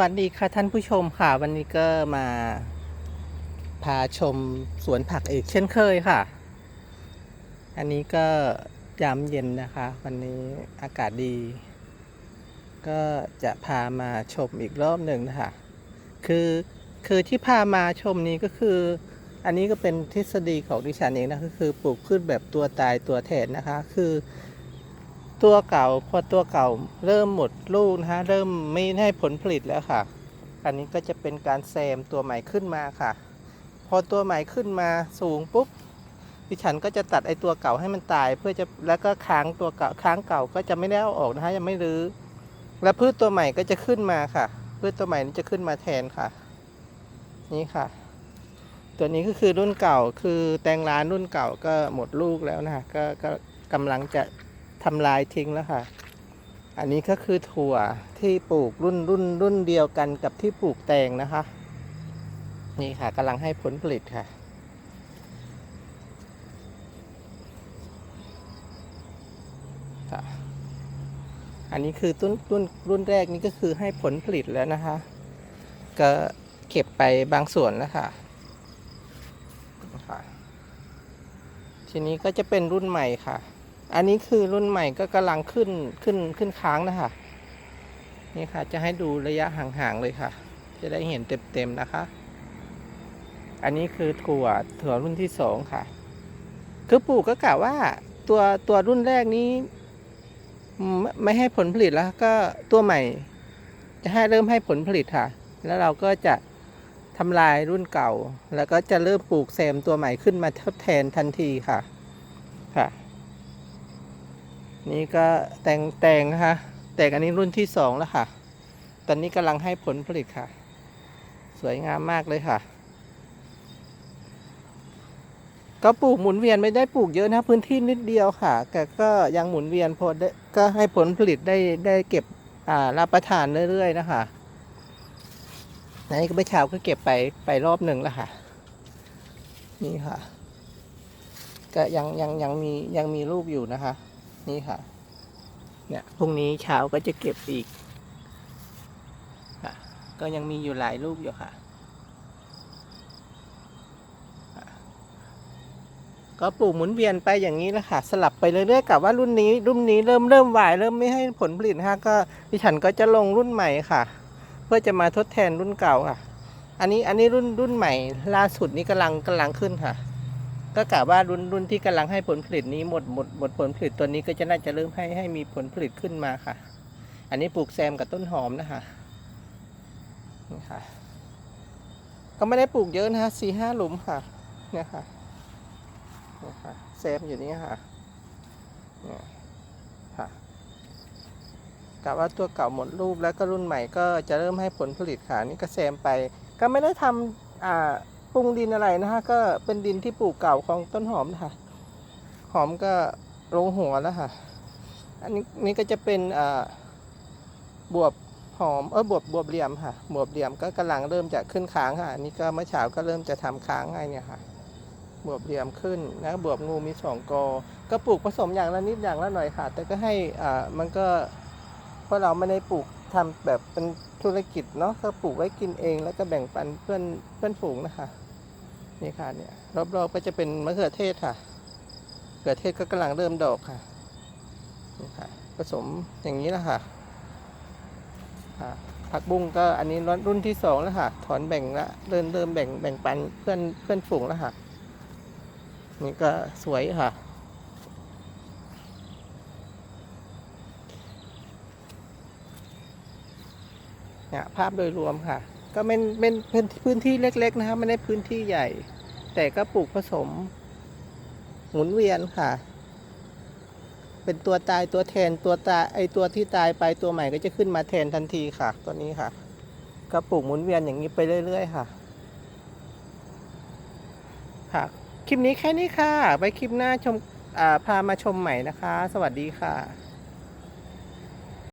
วัสดีค่ะท่านผู้ชมค่ะ วันนี้ก็มาพาชมสวนผักอีกเช่นเคยค่ะ อันนี้ก็ยามเย็นนะคะ วันนี้อากาศดี ก็จะพามาชมอีกรอบหนึ่งนะคะคือคือที่พามาชมนี้ก็คือ อันนี้ก็เป็นทฤษฎีของดิฉันเองนะก็คือปลูกพืชแบบตัวตายตัวแทนนะคะ คือ ตัวเก่าพอตัวเก่าเริ่มหมดลูกนะฮะเริ่มไม่ให้ผลผลิตแล้วค่ะ อันนี้ก็จะเป็นการแซมตัวใหม่ขึ้นมาค่ะ พอตัวใหม่ขึ้นมาสูงปุ๊บดิฉันก็จะตัดไอตัวเก่าให้มันตาย เพื่อจะแล้วก็ค้างตัวเก่าค้างเก่าก็จะไม่ได้เอาออกนะฮะยังไม่รื้อแล้วพืชตัวใหม่ก็จะขึ้นมาค่ะ พืชตัวใหม่นี้จะขึ้นมาแทนค่ะ นี่ค่ะ ตัวนี้ก็คือรุ่นเก่าคือแตงร้านรุ่นเก่าก็หมดลูกแล้วนะฮะก็ก็กำลังจะ ทำลายทิ้งแล้วค่ะ อันนี้ก็คือถั่วที่ปลูกรุ่นรุ่นรุ่นเดียวกันกับที่ปลูกแตงนะคะ นี่ค่ะกำลังให้ผลผลิตค่ะ อันนี้คือต้นรุ่นรุ่นแรกนี่ก็คือให้ผลผลิตแล้วนะคะ ก็เก็บไปบางส่วนแล้วค่ะทีนี้ก็จะเป็นรุ่นใหม่ค่ะ อันนี้คือรุ่นใหม่ก็กำลังขึ้นขึ้นขึ้นค้างนะคะนี่ค่ะ จะให้ดูระยะห่างๆเลยค่ะ จะได้เห็นเต็มๆนะคะ อันนี้คือถั่วถั่วรุ่นที่สองค่ะ คือปลูกก็กะว่าตัวตัวรุ่นแรกนี้ ไม่ให้ผลผลิตแล้ว ก็ตัวใหม่ จะให้เริ่มให้ผลผลิตค่ะ แล้วเราก็จะทำลายรุ่นเก่า แล้วก็จะเริ่มปลูกแซมตัวใหม่ขึ้นมาทดแทนทันทีค่ะ นี่ก็แตงแตงนะคะแตงอันนี้รุ่นที่สองแล้วค่ะ ตอนนี้กำลังให้ผลผลิตค่ะ สวยงามมากเลยค่ะ ก็ปลูกหมุนเวียนไม่ได้ปลูกเยอะนะพื้นที่นิดเดียวค่ะ แต่ก็ยังหมุนเวียนพอได้ก็ให้ผลผลิตได้ได้เก็บอ่ารับประทานเรื่อยๆนะคะนนี้ก็เมื่อเช้าก็เก็บไปไปรอบหนึ่งแล้วค่ะ นี่ค่ะ ก็ยังยังยังมียังมีลูกอยู่นะคะ นี่ค่ะ เนี่ยพรุ่งนี้เช้าก็จะเก็บอีกค่ะ ก็ยังมีอยู่หลายลูกอยู่ค่ะ ก็ปลูกหมุนเวียนไปอย่างนี้แหละค่ะ สลับไปเรื่อยๆกับว่ารุ่นนี้ รุ่นนี้เริ่มเริ่มวายเริ่มไม่ให้ผลผลิตนะคะก็ดิฉันก็จะลงรุ่นใหม่ค่ะ เพื่อจะมาทดแทนรุ่นเก่าค่ะ อันนี้อันนี้รุ่นรุ่นใหม่ล่าสุดนี้กำลังกำลังขึ้นค่ะ ก็กะว่ารุ่นรุ่นที่กำลังให้ผลผลิตนี้หมดหมดหมดผลผลิตตัวนี้ก็จะน่าจะเริ่มให้ให้มีผลผลิตขึ้นมาค่ะ อันนี้ปลูกแซมกับต้นหอมนะคะนี่ค่ะ ก็ไม่ได้ปลูกเยอะนะคะสี่ห้าหลุมค่ะเนี่ยค่ะนี่ค่ะแซมอยู่นี่ค่ะเนี่ยค่ะกะว่าตัวเก่าหมดรูปแล้วก็รุ่นใหม่ก็จะเริ่มให้ผลผลิตค่ะนี่ก็แซมไป ก็ไม่ได้ทำอ่า ปรุงดินอะไรนะฮะก็เป็นดินที่ปลูกเก่าของต้นหอมนะคะหอมก็ลงหัวแล้วค่ะ อันนี้นี่ก็จะเป็นอ่าบวบหอมเออบวบบวบเหลี่ยมค่ะ บวบเหลี่ยมก็กำลังเริ่มจะขึ้นค้างค่ะอันนี้ก็เมื่อเช้าก็เริ่มจะทำค้างให้เนี่ยค่ะ บวบเหลี่ยมขึ้นนะบวบงูมีสองกอ ก็ปลูกผสมอย่างละนิดอย่างละหน่อยค่ะ แต่ก็ให้อ่ามันก็เพราะเราไม่ได้ปลูกทำแบบเป็นธุรกิจเนาะก็ปลูกไว้กินเองแล้วก็แบ่งปันเพื่อนเพื่อนฝูงนะคะ นี่ค่ะเนี่ยรอบๆก็จะเป็นมะเขือเทศค่ะมะเขือเทศก็กำลังเริ่มดอกค่ะนี่ค่ะผสมอย่างนี้แล้วค่ะค่ะผักบุ้งก็อันนี้รุ่นรุ่นที่สองแล้วค่ะ ถอนแบ่งละเริ่มเริ่มแบ่งแบ่งปันเพื่อนเพื่อนฝูงแล้วค่ะ นี่ก็สวยค่ะเนี่ยภาพโดยรวมค่ะ ก็เป็นเป็นพื้นที่เล็ก ๆ นะครับไม่ได้พื้นที่ใหญ่ แต่ก็ปลูกผสม หมุนเวียนค่ะ เป็นตัวตายตัวแทนตัวตายไอตัวที่ตายไปตัวใหม่ก็จะขึ้นมาแทนทันทีค่ะ ตัวนี้ค่ะ ก็ปลูกหมุนเวียนอย่างนี้ไปเรื่อย ๆ ค่ะ ค่ะคลิปนี้แค่นี้ค่ะ ไว้คลิปหน้าชมอ่าพามาชมใหม่นะคะ สวัสดีค่ะ